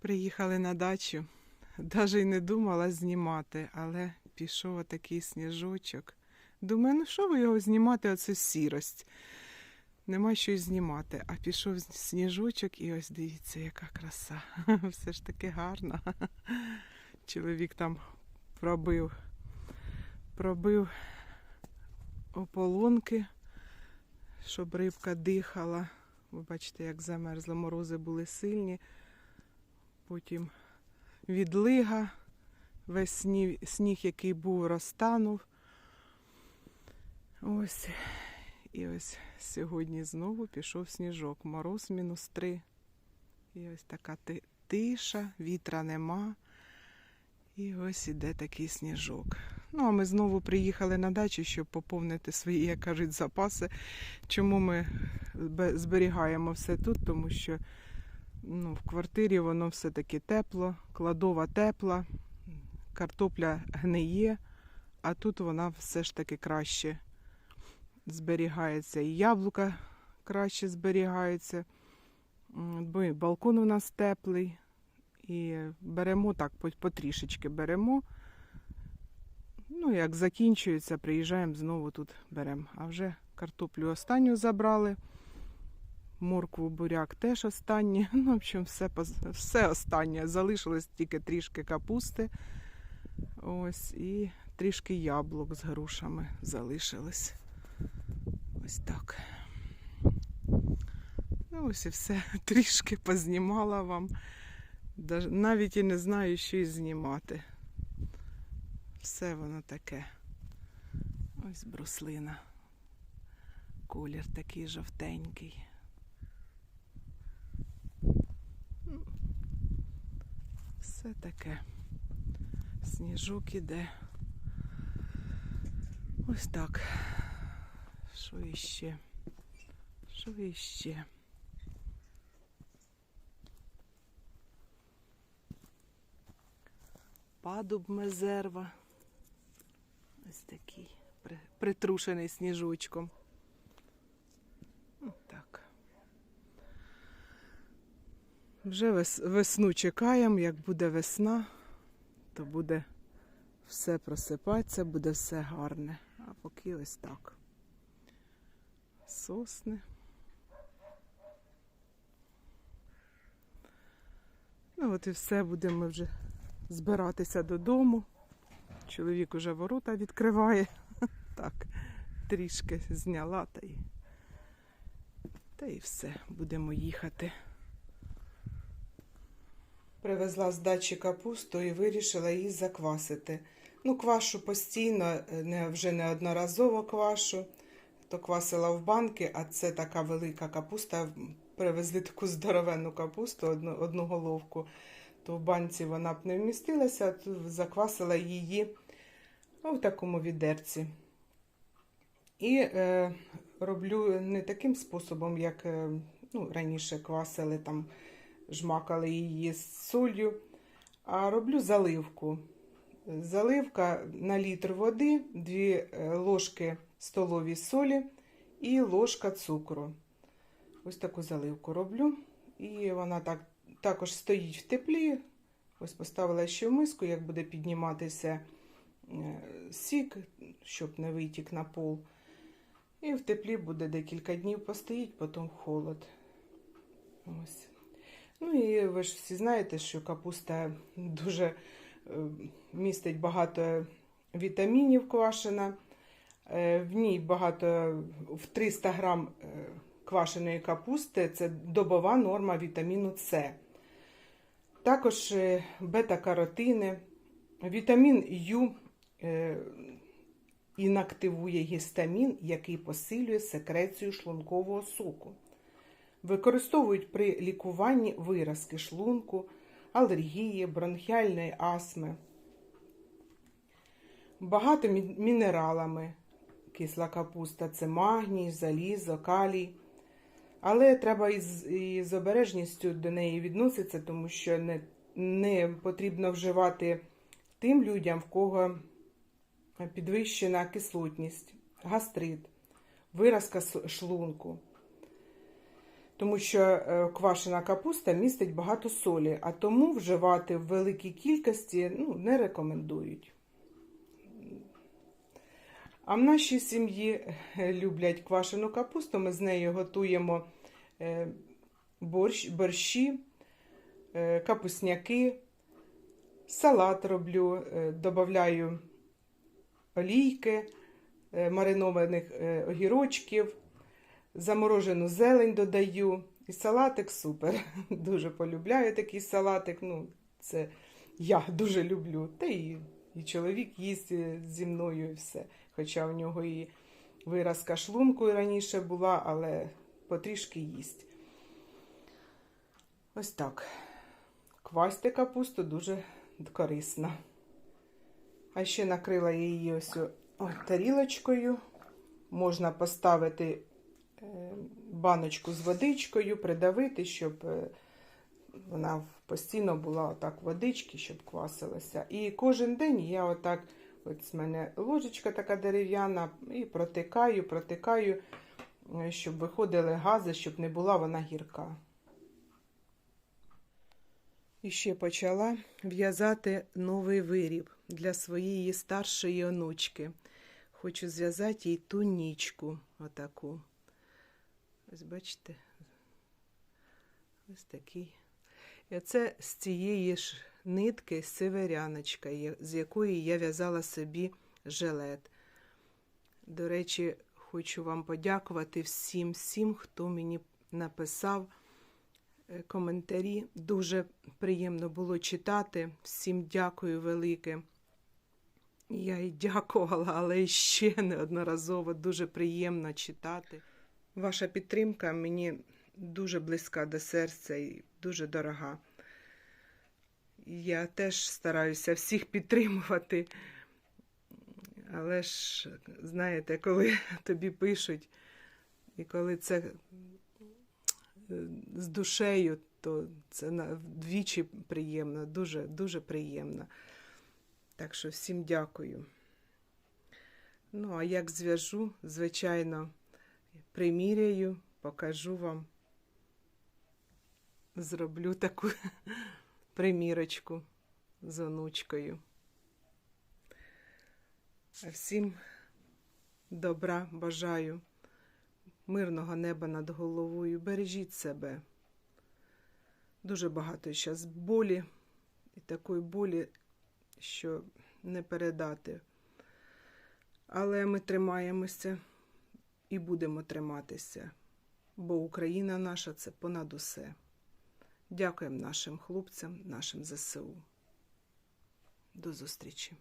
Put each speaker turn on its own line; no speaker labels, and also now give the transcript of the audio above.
Приїхали на дачу. Навіть не думала знімати, але пішов отакий сніжочок. Думаю, ну що ви його знімати, оцю сірость. Нема що знімати. А пішов сніжочок і ось дивіться, яка краса. Все ж таки гарно. Чоловік там пробив, пробив ополонки, щоб рибка дихала. Ви бачите, як замерзло, морози були сильні. Потім відлига, весь сніг, сніг, який був, розтанув. Ось. І ось сьогодні знову пішов сніжок. Мороз мінус три. І ось така тиша, вітра нема. І ось іде такий сніжок. Ну, а ми знову приїхали на дачу, щоб поповнити свої, як кажуть, запаси. Чому ми зберігаємо все тут? Тому що ну, в квартирі воно все-таки тепло, кладова тепла, картопля гниє, а тут вона все ж таки краще зберігається. І яблука краще зберігаються. Бо і балкон у нас теплий. І беремо так, потрішечки беремо. Ну, як закінчується, приїжджаємо знову тут беремо. А вже картоплю останню забрали. Моркву, буряк теж останні. Ну, в общем, все, все останнє. Залишилось тільки трішки капусти. Ось, і трішки яблук з грушами залишилось. Ось так. Ну, ось і все. Трішки познімала вам. Навіть і не знаю, що і знімати. Все воно таке. Ось бруслина. Колір такий жовтенький. Все таке. Сніжок іде. Ось так. Що іще? Що іще? Падуб мезерва. Ось такий притрушений сніжочком. Ну, так. Вже весну чекаємо, як буде весна, то буде все просипатися, буде все гарне. А поки ось так. Сосни. Ну от і все, будемо вже збиратися додому. Чоловік уже ворота відкриває. Так, трішки зняла та й, та й все, будемо їхати. Привезла з дачі капусту і вирішила її заквасити. Ну, квашу постійно, е, не, вже неодноразово квашу. То квасила в банки, а це така велика капуста. Привезли таку здоровенну капусту, одну, одну головку то в банці вона б не вмістилася, то заквасила її в такому відерці. І е, роблю не таким способом, як е, ну, раніше квасили, там, жмакали її з солью, а роблю заливку. Заливка на літр води, 2 ложки столові солі і ложка цукру. Ось таку заливку роблю. І вона так також стоїть в теплі. Ось поставила ще в миску, як буде підніматися е, сік, щоб не витік на пол. І в теплі буде декілька днів постоїть, потім холод. Ось. Ну і ви ж всі знаєте, що капуста дуже е, містить багато вітамінів квашена. Е, В ній багато в 300 грам е, квашеної капусти це добова норма вітаміну С. Також бета-каротини, вітамін Ю інактивує гістамін, який посилює секрецію шлункового соку. Використовують при лікуванні виразки шлунку, алергії, бронхіальної астми. Багато мінералами. Кисла капуста це магній, залізо, калій. Але треба із, із обережністю до неї відноситися, тому що не, не потрібно вживати тим людям, в кого підвищена кислотність, гастрит, виразка шлунку. Тому що е, квашена капуста містить багато солі, а тому вживати в великій кількості ну, не рекомендують. А в нашій сім'ї е, люблять квашену капусту. Ми з нею готуємо е, борщ, борщі, капусняки, салат роблю, додаю олійки, маринованих огірочків, заморожену зелень додаю. І салатик супер. Дуже полюбляю такий салатик. Ну, це я дуже люблю. Та і, і чоловік їсть е, зі мною і все. Хоча в нього і виразка шлунку раніше була, але потрішки їсть. Ось так. Квасти капусту дуже корисна. А ще накрила я її ось о- тарілочкою. Можна поставити баночку з водичкою, придавити, щоб е, вона постійно була отак водички, щоб квасилася. І кожен день я отак, от з мене ложечка така дерев'яна, і протикаю, протикаю, е, щоб виходили гази, щоб не була вона гірка. І ще почала в'язати новий виріб для своєї старшої онучки. Хочу зв'язати їй тунічку отаку. Ось бачите, ось такий. І це з цієї ж нитки северяночка, з якої я в'язала собі жилет. До речі, хочу вам подякувати всім, всім, хто мені написав е, коментарі. Дуже приємно було читати. Всім дякую велике. Я й дякувала, але ще неодноразово дуже приємно читати. Ваша підтримка мені дуже близька до серця і дуже дорога. Я теж стараюся всіх підтримувати. Але ж, знаєте, коли тобі пишуть, і коли це е, з душею, то це вдвічі приємно, дуже, дуже приємно. Так що всім дякую. Ну, а як зв'яжу, звичайно, приміряю, покажу вам. Зроблю таку примірочку з онучкою. Всім добра бажаю, мирного неба над головою. Бережіть себе. Дуже багато зараз болі і такої болі, що не передати. Але ми тримаємося і будемо триматися, бо Україна наша це понад усе. Дякуємо нашим хлопцям, нашим ЗСУ. До зустрічі!